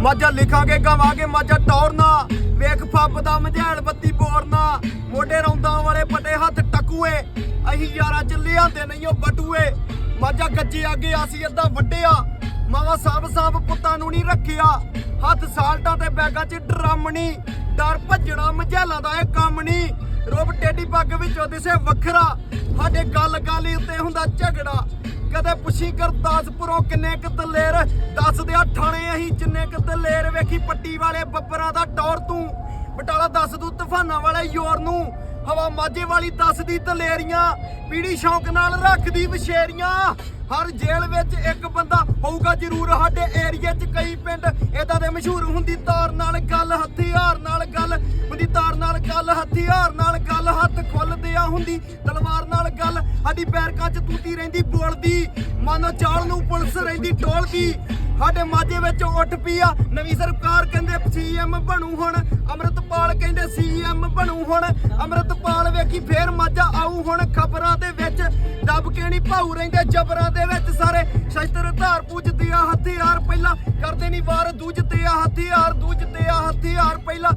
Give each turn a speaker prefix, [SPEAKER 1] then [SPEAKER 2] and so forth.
[SPEAKER 1] ਮਾਝਾ ਲਿਖਾਂਗੇ, ਗਾਵਾਂਗੇ ਮਾਝਾ ਟੌਰਨਾ। ਵੇਖ ਫੱਬ ਦਾ ਮਝੈਲ ਬੱਤੀ ਬੋਰਨਾ। ਮੋਢੇ ਰੌਂਦਾਂ ਵਾਲੇ ਪੱਟੇ ਹੱਥ ਟਕੂਏ। ਅਸੀਂ ਯਾਰਾਂ ਚ ਲਿਆਂਦੇ ਨਹੀਂ ਉਹ ਬਟੂਏ ਮਾਝਾ ਗੱਜੇ ਅੱਗੇ ਅਸੀਂ ਅੱਧਾ ਵੱਡਿਆ ਮਾਵਾ ਸਾਬ ਸਾਬ ਪੁੱਤਾਂ ਨੂੰ ਨਹੀਂ ਰੱਖਿਆ। ਹੱਥ ਸਾਲਟਾਂ ਤੇ ਬੈਗਾਂ 'ਚ ਡਰਮ ਨਹੀਂ ਡਰ ਭੱਜਣਾ ਮਝੈਲਾਂ ਦਾ ਇਹ ਕੰਮ ਨਹੀਂ ਰੋਬ ਟੇਡੀ ਪੱਗ ਵਿੱਚੋਂ ਦਿਸੇ ਵੱਖਰਾ। ਸਾਡੇ ਗੱਲ ਗੱਲ ਉੱਤੇ ਹੁੰਦਾ ਝਗੜਾ। ਕਦੇ ਪੁੱਛੀ ਗੁਰਦਾਸਪੁਰੋਂ ਕਿੰਨੇ ਕ ਦਲੇਰ ਦੱਸ ਦਿਆ ਠਾਣੇ ਅਸੀਂ ਜਿੰਨੇ ਕ ਦਲੇਰ ਵੇਖੀ, ਪੱਟੀ ਵਾਲੇ ਬੱਬਰਾਂ ਦਾ ਟੌਰ ਤੂੰ। ਬਟਾਲਾ ਦੱਸ ਦੂ ਤੂਫਾਨਾਂ ਵਾਲੇ ਯੋਰ ਨੂੰ। ਹਵਾ ਮਾਝੇ ਵਾਲੀ ਦੱਸਦੀ ਦਲੇਰੀਆਂ। ਪੀੜੀ ਸ਼ੌਂਕ ਨਾਲ ਰੱਖਦੀ ਵਿਸ਼ੇਰੀਆਂ। ਹਰ ਜੇਲ੍ਹ ਵਿੱਚ ਇੱਕ ਬੰਦਾ ਹੋਊਗਾ ਜ਼ਰੂਰ ਸਾਡੇ ਏਰੀਏ 'ਚ। ਕਈ ਪਿੰਡ ਇਦਾਂ ਦੇ ਮਸ਼ਹੂਰ ਹੁੰਦੀ ਤਾਰ ਨਾਲ ਗੱਲ, ਹਥਿਆਰ ਨਾਲ ਗੱਲ। ਹੁੰਦੀ ਤਾਰ ਨਾਲ ਗੱਲ, ਹਥਿਆਰ ਹੁੰਦੀ। ਤਲਵਾਰ ਨਾਲ ਗੱਲ, ਸਾਡੀ ਬੈਰਕਾਂ 'ਚ ਤੂਤੀ ਰਹਿੰਦੀ, ਬੋਲਦੀ। ਮਾਨੋ ਚਾਲ ਨੂੰ ਪੁਲਿਸ ਰਹਿੰਦੀ, ਟੋਲਦੀ। ਸਾਡੇ ਮਾਝੇ ਵਿੱਚ ਉੱਠ ਪਈ ਆ ਨਵੀਂ ਸਰਕਾਰ ਕਹਿੰਦੇ ਸੀਐਮ ਬਣੂ ਹੁਣ। ਅਮਰਤਪਾਲ ਕਹਿੰਦੇ ਸੀਐਮ ਬਣੂ ਹੁਣ। ਅਮਰਤਪਾਲ ਵੇਖੀ ਫੇਰ ਮਾਝਾ ਆਊ ਹੁਣ। ਖਬਰਾਂ ਦੇ ਵਿੱਚ ਦੱਬ ਕੇ ਨਹੀਂ ਭਾਊ ਰਹਿੰਦੇ, ਜਬਰਾਂ ਦੇ ਵਿੱਚ ਸਾਰੇ। ਸ਼ਸਤਰ ਧਾਰ ਪੂਜਦੇ ਆ, ਹਥਿਆਰ ਪਹਿਲਾਂ। ਕਰਦੇ ਨਹੀਂ ਵਾਰ, ਦੂਜਦੇ ਆ, ਹਥਿਆਰ, ਦੂਜਦੇ ਆ, ਹਥਿਆਰ ਪਹਿਲਾਂ।